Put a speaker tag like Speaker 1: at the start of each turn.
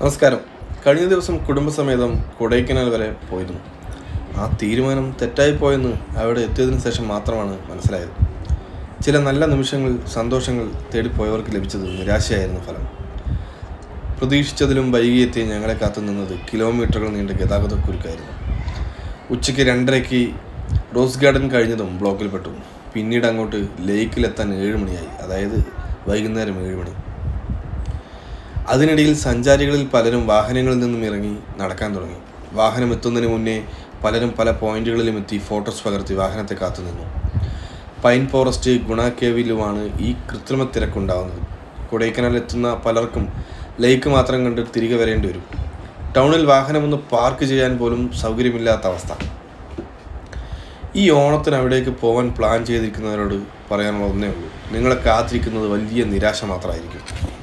Speaker 1: നമസ്കാരം. കഴിഞ്ഞ ദിവസം കുടുംബസമേതം കൊടൈക്കനാൽ വരെ പോയിരുന്നു. ആ തീരുമാനം തെറ്റായി പോയെന്ന് അവിടെ എത്തിയതിനു ശേഷം മാത്രമാണ് മനസ്സിലായത്. ചില നല്ല നിമിഷങ്ങൾ സന്തോഷങ്ങൾ തേടിപ്പോയവർക്ക് ലഭിച്ചത് നിരാശയായിരുന്നു ഫലം. പ്രതീക്ഷിച്ചതിലും വൈകിയെത്തി ഞങ്ങളെ കാത്തു നിന്നത് കിലോമീറ്ററുകൾ നീണ്ട ഗതാഗത കുരുക്കായിരുന്നു. ഉച്ചയ്ക്ക് രണ്ടരയ്ക്ക് റോസ് ഗാർഡൻ കഴിഞ്ഞതും ബ്ലോക്കിൽപ്പെട്ടു. പിന്നീട് അങ്ങോട്ട് ലേക്കിലെത്താൻ ഏഴ് മണിയായി. അതായത് വൈകുന്നേരം ഏഴ് മണി. അതിനിടയിൽ സഞ്ചാരികളിൽ പലരും വാഹനങ്ങളിൽ നിന്നും ഇറങ്ങി നടക്കാൻ തുടങ്ങി. വാഹനം എത്തുന്നതിന് മുന്നേ പലരും പല പോയിന്റുകളിലും എത്തി ഫോട്ടോസ് പകർത്തി വാഹനത്തെ കാത്തുനിന്നു പൈൻ ഫോറസ്റ്റ് ഗുണ കേവിലുമാണ് ഈ കൃത്രിമ തിരക്കുണ്ടാവുന്നത്. കൊടൈക്കനാൽ എത്തുന്ന പലർക്കും ലേക്ക് മാത്രം കണ്ട് തിരികെ വരേണ്ടി വരും. ടൗണിൽ വാഹനമൊന്ന് പാർക്ക് ചെയ്യാൻ പോലും സൗകര്യമില്ലാത്ത അവസ്ഥ. ഈ ഓണത്തിന് അവിടേക്ക് പോകാൻ പ്ലാൻ ചെയ്തിരിക്കുന്നവരോട് പറയാനുള്ള ഒന്നേ ഉള്ളൂ. നിങ്ങളെ കാത്തിരിക്കുന്നത് വലിയ നിരാശ മാത്രമായിരിക്കും.